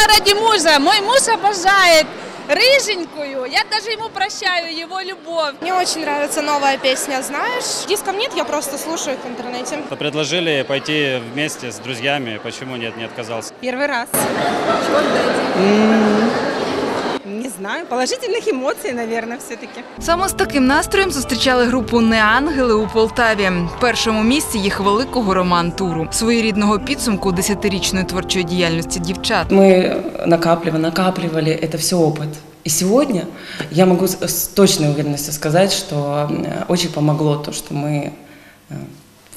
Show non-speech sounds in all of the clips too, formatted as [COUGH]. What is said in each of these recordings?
сделала ради мужа. Мой муж обожает рыженькую. Я даже ему прощаю его любовь. Мне очень нравится новая песня, знаешь. Дисков нет, я просто слушаю их в интернете. Предложили пойти вместе с друзьями. Почему нет, не отказался? Первый раз. Не знаю, положительных эмоций, наверное, все-таки. Саме з таким настроєм зустрічали групу Неангели у Полтаві. В першому місці їх великого роман-туру, своєрідного підсумку десятирічної творчої діяльності дівчат. Мы накапливали, накапливали, это все опыт. И сегодня я могу с- с точной уверенностью сказать, что э, очень помогло то, что мы э,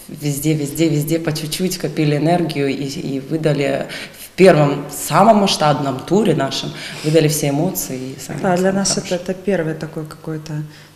везде, везде, везде по чуть-чуть копили энергию и, и выдали в первом, самом масштабном туре нашем, выдали все эмоции. И самое, Да, для самое нас это, хорошее. это первый такой какой-то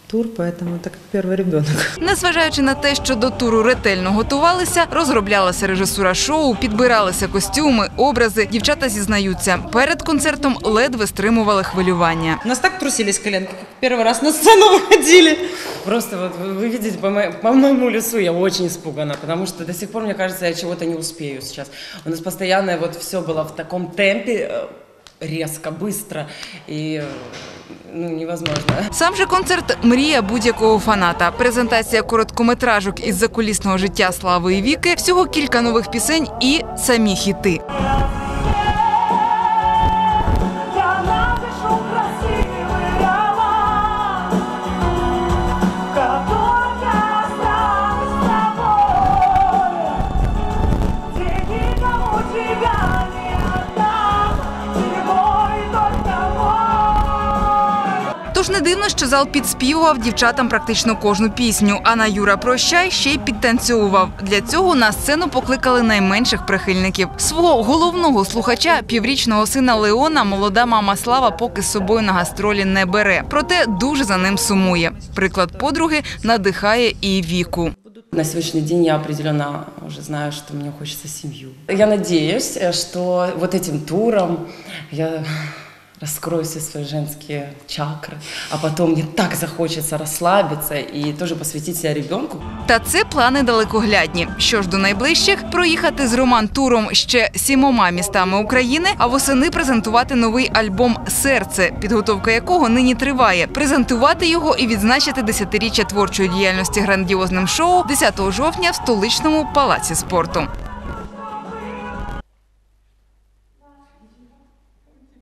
тур, поэтому это как первый ребенок. Незважаючи на те, що до туру ретельно готувалися, розроблялася режисура шоу, підбиралися костюми, образи. Дівчата зізнаються, перед концертом ледве стримували хвилювання. У нас так трусились коленки, как первый раз на сцену [LAUGHS] выходили. Просто вот вы, вы видите по, мо- по моему лицу я очень испугана, потому что до сих пор, мне кажется, я чего-то не успею сейчас. У нас постоянно вот все было в таком темпе, э, резко, быстро, и э, ну, невозможно. Сам же концерт мрія будь-якого фаната. Презентація короткометражок із закулісного життя Слави і Віки, всього кілька нових пісень і самі хіти. Тож не дивно, що зал підспівував дівчатам практично кожну пісню. А на Юра Прощай ще й підтанцьовував. Для цього на сцену покликали найменших прихильників. Свого головного слухача, піврічного сина Леона, молода мама Слава поки з собою на гастролі не бере. Проте дуже за ним сумує. Приклад подруги надихає і віку. На сегодняшний день я определенно уже знаю, что мне хочется семью. Я э, что вот туром я раскрою все свои женские чакры, а потом мне так захочется расслабиться и тоже посвятить себя ребенку. Та це плани далекоглядні. Що ж до найближчих проїхати з роман-туром ще сімома містами України, а восени презентувати новий альбом Серце, підготовка якого нині триває. Презентувати його і відзначити десятиріччя творчої діяльності грандіозним шоу 10 жовтня в столичному палаці спорту.